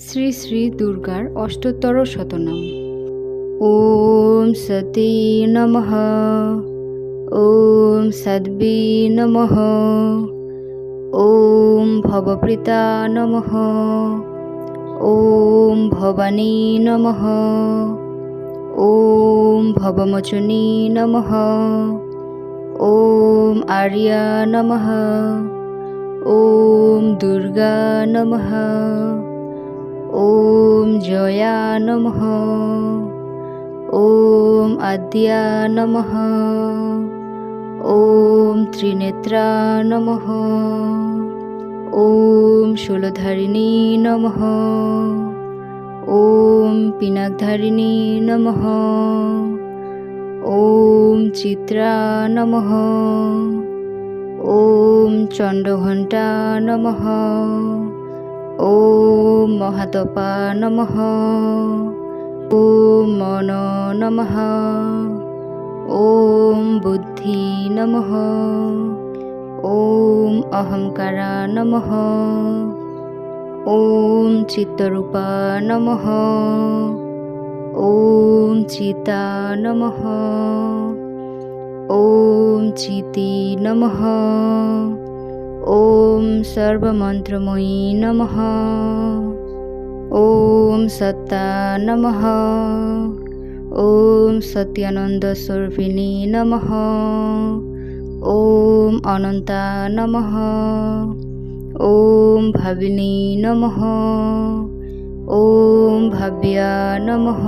শ্রী শ্রী দুর্গার অষ্টোত্তর শতনাম। ওম সতী নমঃ। ওম সদ্বী নমঃ। ওম ভবপ্রীতা নমঃ। ওম ভবানী নমঃ। ওম ভবমোচনী নমঃ। ওম আর্যা নমঃ। ওম দুর্গা নমঃ। ওম জয়া নমঃ। ওম আদ্যা নমঃ। ওম ত্রিনেত্রা নমঃ। ওম শূলধারিণী নমঃ। ওম পিনাকধারিণী নমঃ। ওম চিত্রা নমঃ। ওম চণ্ডঘণ্টা নমঃ। ওম মহাতপা নমঃ। ওম মন নমঃ। ওম বুদ্ধি নমঃ। ওম অহংকারা নমঃ। ওম চিত্তরূপা নমঃ। ওম চিতা নমঃ। ওম চিতি নমঃ। ওম সর্বমন্ত্রময়ী নমঃ। ওম সত্তা নমঃ। ওম সত্যানন্দস্বরূপিণী নমঃ। ওম অনন্তা নমঃ। ওম ভাবিনী নমঃ। ওম ভাব্যা নমঃ।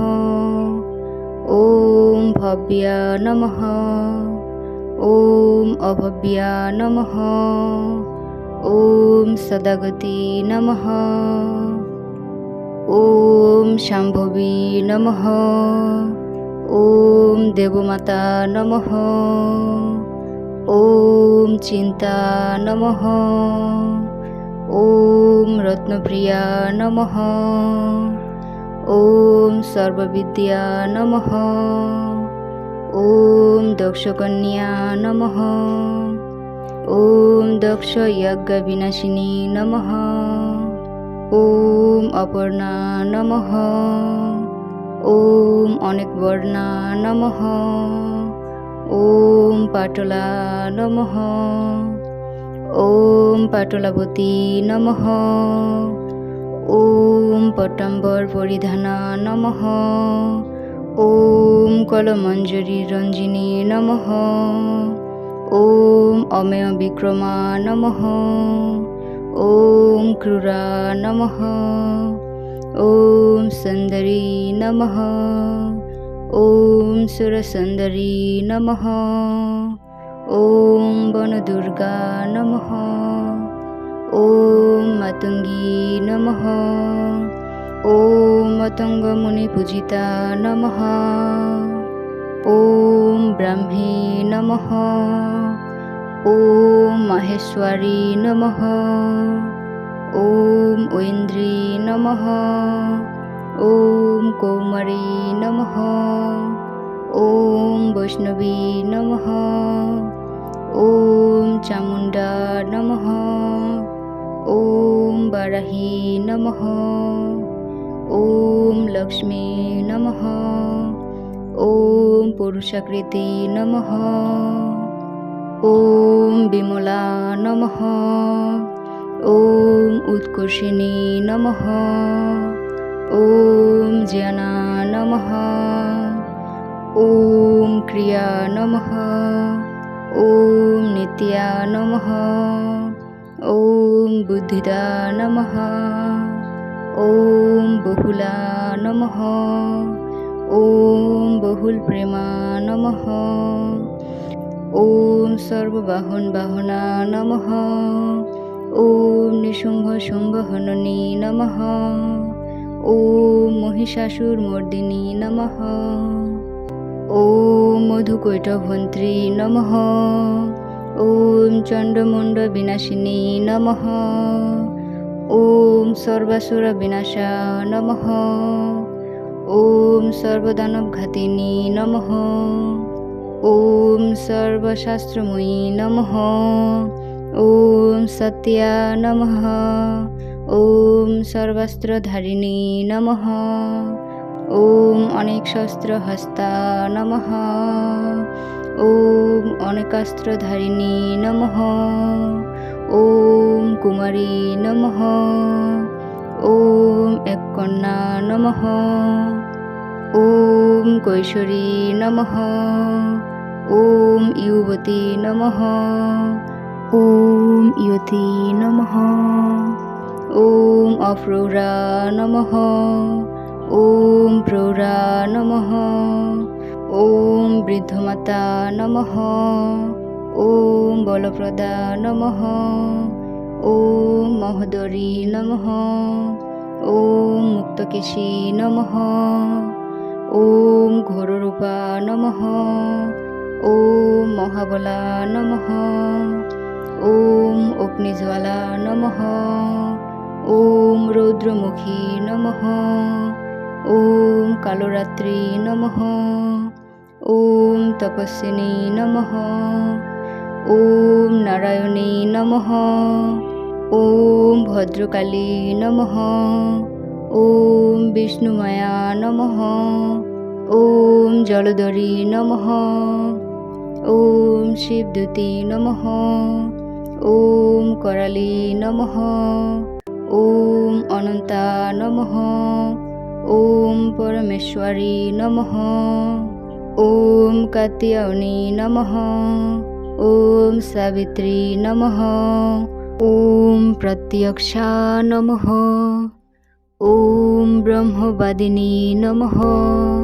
ওম ভব্যা নমঃ। ওম অভব্যা নমঃ। ওম সদাগতি নমঃ ওম শাম্ভবী নমঃ ওম দেবমাতা নমঃ ওম চিন্তা নমঃ ওম রত্নপ্রিয়া নমঃ ওম সর্ববিদ্যা নমঃ ওম দক্ষকন্যা নমঃ ওম দক্ষ যজ্ঞ বিনাশিনী নমঃ ওম অপর্ণা নমঃ ওম অনেক বর্ণা নমঃ ওম পাটলা নমঃ ওম পাটলাবতী নমঃ ওম পট্টম্বর পরিধানা নমঃ ওম কলমঞ্জরি রঞ্জিনী নমঃ ওম অমেয় বিক্রমা নমঃ ওম ক্রুরা নমঃ ওম সুন্দরী নমঃ ওম সুরসুন্দরী নমঃ ওম বনদুর্গা নমঃ ওম মাতঙ্গী নমঃ ওম মতঙ্গমুনিপূজিতা নমঃ ওম ব্রাহ্মী নমঃ ওম মাহেশ্বরী নমঃ ওম ঐন্দ্রী নমঃ ওম কৌমারী নমঃ ওম বৈষ্ণবী নমঃ ওম চামুণ্ডা নমঃ ওম বারাহী ওম লক্ষ্মী নমঃ ওম পুরুষাকৃতি নমঃ। ওম বিমলা নমঃ। ওম উৎকর্ষিণী নমঃ। ওম জ্ঞানা নমঃ। ওম ক্রিয়া নমঃ। ওম নিত্যা নমঃ। ওম বুদ্ধিদা নমঃ। ওম বহুলা নমঃ। ওম বহুল প্রেমা নমঃ। ওম সর্ববাহন বাহনা নমঃ। ওম নিশুম্ভ শুম্ভ হননী নমঃ। ওম মহিষাসুর মর্দিনী নমঃ। ওম মধুকৈটভন্ত্রী নমঃ ওম চণ্ডমুণ্ড বিনাশিনী নমঃ ওম সর্বাসুর বিনাশা নমঃ ওম সর্বদানবঘাতিনী নমঃ ওম সর্বশাস্ত্রময়ী নমঃ ওম সত্যা নমঃ ওম সর্বাস্ত্রধারিণী নমঃ ওম অনেক ওম কৈশোরী নমঃ। ওম ইউবতী নমঃ। ওম ইয়তি নমঃ। ওম অপ্রৌরা নমঃ। ওম প্রৌরা নমঃ। ওম বৃদ্ধমাতা নমঃ। ওম বলপ্রদা নমঃ। ওম মহোদরী নমঃ। ওম মুক্তকেশী নমঃ। ওম ঘোররূপা নমঃ, ওম মহাবলা নমঃ, ওম অগ্নিজ্বালা নমঃ, ওম রৌদ্রমুখী নমঃ, ওম কালরাত্রি নমঃ, ওম তপস্বিনী নমঃ, ওম নারায়ণী নমঃ, ওম ভদ্রকালী নমঃ, ওম বিষ্ণুমায়া নমঃ। ওম জলধরী নমঃ। ওম শিবদূতী নমঃ। ওম করালী নমঃ। ওম অনন্তা নমঃ। ওম পরমেশ্বরী নমঃ। ওম কাত্যায়নী নমঃ। ওম সাবিত্রী নমঃ। ওম প্রত্যক্ষা নমঃ। ওম ব্রহ্মবাদিনী নমঃ।